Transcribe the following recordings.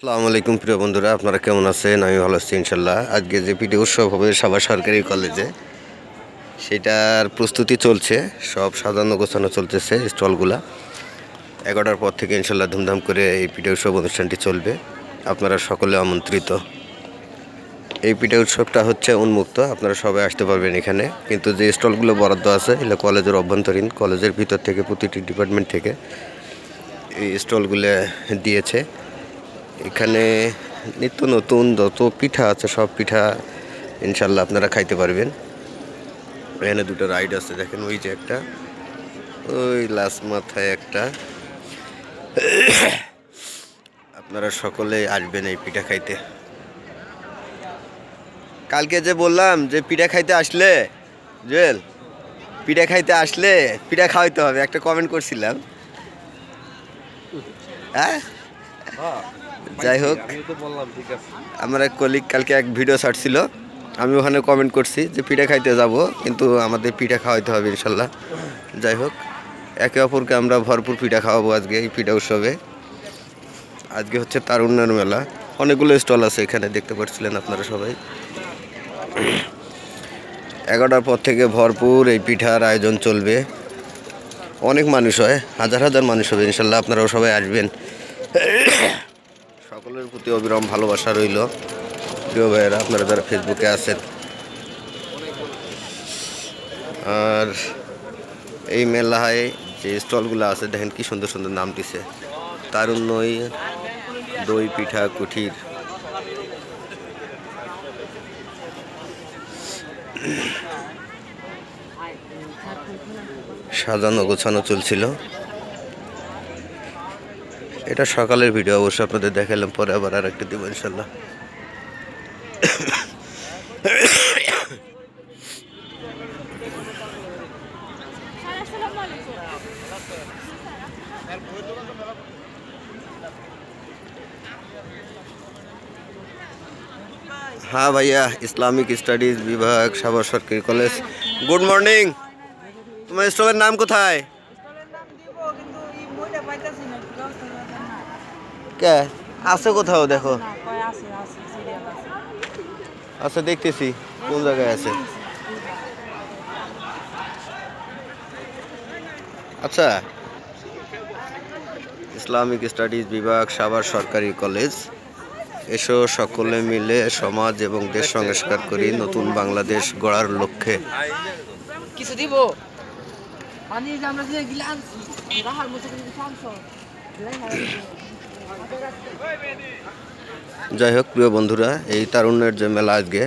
আসসালামু আলাইকুম প্রিয় বন্ধুরা, আপনারা কেমন আছেন? আমি ভালো আছি ইনশাল্লাহ আজকে যে পিঠে উৎসব হবে সাভার সরকারি কলেজে, সেটার প্রস্তুতি চলছে। সব সাজানো গোছানো চলতেছে স্টলগুলা। এগারোটার পর থেকে ইনশাল্লাহ ধুমধাম করে এই পিঠে উৎসব অনুষ্ঠানটি চলবে। আপনারা সকলে আমন্ত্রিত। এই পিঠে উৎসবটা হচ্ছে উন্মুক্ত, আপনারা সবাই আসতে পারবেন এখানে। কিন্তু যে স্টলগুলো বরাদ্দ আছে, এগুলো কলেজের অভ্যন্তরীণ, কলেজের ভিতর থেকে প্রতিটি ডিপার্টমেন্ট থেকে এই স্টলগুলো দিয়েছে। এখানে নিত্য নতুন যত পিঠা আছে, সব পিঠা ইনশাল্লাহ আপনারা খাইতে পারবেন। এখানে দুটো রাইড আছে, দেখেন ওই যে একটা, ওই লাস্ট মাথায় একটা। আপনারা সকলে আসবেন এই পিঠা খাইতে। কালকে যে বললাম যে পিঠা খাইতে আসলে, জুয়েল, পিঠা খাইতে আসলে পিঠা খাওয়াইতে হবে, একটা কমেন্ট করছিলাম। হ্যাঁ। যাই হোক, আমার এক কলিগ কালকে এক ভিডিও ছাড়ছিল আমি ওখানে কমেন্ট করছি যে পিঠা খাইতে যাব, কিন্তু আমাদের পিঠা খাওয়াইতে হবে ইনশাল্লাহ। যাই হোক, একে অপরকে আমরা ভরপুর পিঠা খাওয়াবো আজকে এই পিঠা উৎসবে। আজকে হচ্ছে তারুণ্যের মেলা। অনেকগুলো স্টল আছে এখানে, দেখতে পাচ্ছিলেন আপনারা সবাই। এগারোটার পর থেকে ভরপুর এই পিঠার আয়োজন চলবে। অনেক মানুষ হয়, হাজার হাজার মানুষ হবে ইনশাল্লাহ, আপনারাও সবাই আসবেন। সকলের প্রতি অবিরাম ভালোবাসা রইল। প্রিয় ভাইয়েরা, আপনারা যারা ফেসবুকে আছেন, আর এই মেলায় যে স্টলগুলো আছে, দেখেন কি সুন্দর সুন্দর নাম দিছে। তারুণ্যই দই, পিঠা, কুঠির। সাজানো গোছানো চলছিল। এটা সকালের ভিডিও অবশ্য আপনাদের দেখালাম পরে আবার আর একটা দেবো, ইনশাল্লাহ। হ্যাঁ ভাইয়া, ইসলামিক স্টাডিজ বিভাগ, সাভার সরকারি কলেজ। গুড মর্নিং তোমার স্টলের নাম কোথায় স্টলের নাম দিব কিন্তু এই বইটা পাইতাছি না ব্যবস্থা করে দেন না কে? আছে কোথাও দেখো। আছে আছে সিরিয়াল আছে। আচ্ছা দেখতেছি কোন জায়গায় আছে। আচ্ছা ইসলামিক স্টাডিজ বিভাগ সাভার সরকারি কলেজ। এসো সকলে মিলে সমাজ এবং দেশ সংস্কার করি নতুন বাংলাদেশ গড়ার লক্ষ্যে। কিছু দিব? যে আমরা যে রাহার মতো যাই হোক, প্রিয় বন্ধুরা, এই তারুণ্যের যে মেলা আজকে,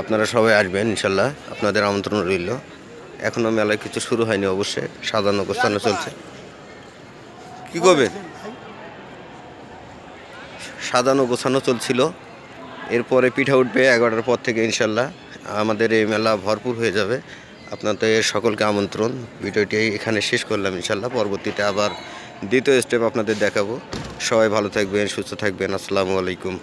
আপনারা সবাই আসবেন, ইনশাল্লাহ। আপনাদের আমন্ত্রণ রইল। এখনও মেলায় কিছু শুরু হয়নি অবশ্যই, সাজানো গোছানো চলছে। কি করবেন সাজানো গোছানো চলছিল। এরপরে পিঠা উঠবে এগারোটার পর থেকে, ইনশাল্লাহ। আমাদের এই মেলা ভরপুর হয়ে যাবে। আপনাদের সকলকে আমন্ত্রণ। ভিডিওটি এখানে শেষ করলাম ইনশাল্লাহ পরবর্তীতে আবার দ্বিতীয় স্টেপ আপনাদের দেখাবো। সবাই ভালো থাকবেন, সুস্থ থাকবেন। আসসালামু আলাইকুম।